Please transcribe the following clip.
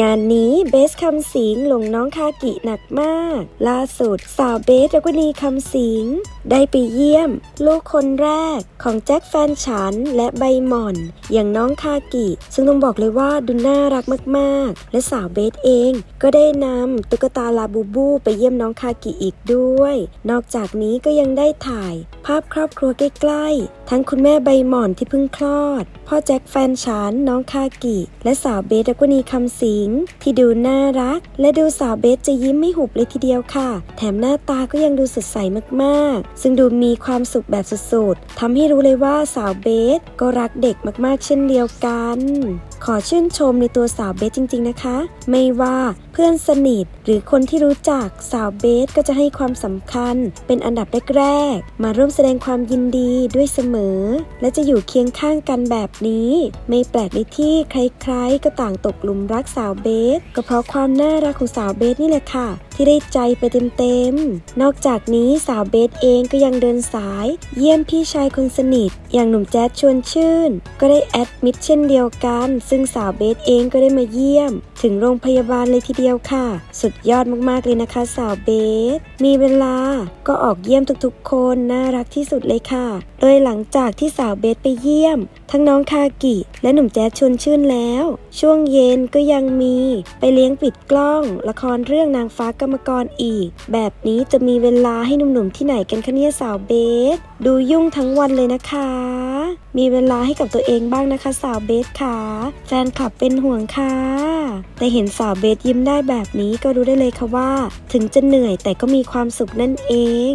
งานนี้เบสคำสิงหลงน้องคากิหนักมาก ล่าสุด สาวเบสรักวนีคำสิง ได้ไปเยี่ยม ลูกคนแรกของแจ็คแฟนฉันและใบหม่อน อย่างน้องคากิ ซึ่งต้องบอกเลยว่าดูน่ารักมากๆ และสาวเบสเองก็ได้นำตุ๊กตาลาบูบูไปเยี่ยมน้องคากิอีกด้วย นอกจากนี้ก็ยังได้ถ่าย ภาพครอบครัวใกล้ๆ ทั้งคุณแม่ใบหม่อนที่เพิ่งคลอด พ่อแจ็คแฟนฉันน้องคากิ และสาวเบสรักวนีคำสิงที่ดูน่ารัก และดูสาวเบสจะยิ้มไม่หุบเลยทีเดียวค่ะ แถมหน้าตาก็ยังดูสดใสมากๆ ซึ่งดูมีความสุขแบบสุดๆทำให้รู้เลยว่าสาวเบสก็รักเด็กมากๆ เช่นเดียวกัน ขอชื่นชมในตัวสาวเบสจริง ๆนะคะ ไม่ว่าเพื่อนสนิทหรือคนที่รู้จักสาวเบสก็จะให้ความสำคัญ เป็นอันดับแรกๆมาร่วมแสดงความยินดีด้วยเสมอ และจะอยู่เคียงข้างกันแบบนี้ ไม่แปลกเลยที่ใครๆก็ต่างตกหลุมรักสาาวเบสก็เพราะความน่ารักของสาวเบสนี่แหละค่ะ ที่ได้ใจไปเต็มๆ นอกจากนี้สาวเบสเองก็ยังเดินสาย เยี่ยมพี่ชายคนสนิท อย่างหนุ่มแจ๊ดชวนชื่น ก็ได้แอดมิดเช่นเดียวกัน ซึ่งสาวเบสเองก็ได้มาเยี่ยม ถึงโรงพยาบาลเลยทีเดียวค่ะ สุดยอดมากๆเลยนะคะ สาวเบส มีเวลาก็ออกเยี่ยมทุกๆ คนน่ารักที่สุดเลยค่ะ โดยหลังจากที่สาวเบสไปเยี่ยม ทั้งน้องคากิ และหนุ่มแจ๊ดชวนชื่นแล้ว ช่วงเย็นก็ยังมี ไปเลี้ยงปิดกล้อง ละครเรื่องนางฟ้ากรรมกรอีก แบบนี้จะมีเวลาให้หนุ่มๆที่ไหนกันคะเนี่ยสาวเบส ดูยุ่งทั้งวันเลยนะคะ มีเวลาให้กับตัวเองบ้างนะคะ สาวเบสค่ะแฟนคลับเป็นห่วงค่ะ แต่เห็นสาวเบสยิ้มได้แบบนี้ก็รู้ได้เลยค่ะว่า ถึงจะเหนื่อยแต่ก็มีความสุขนั่นเอง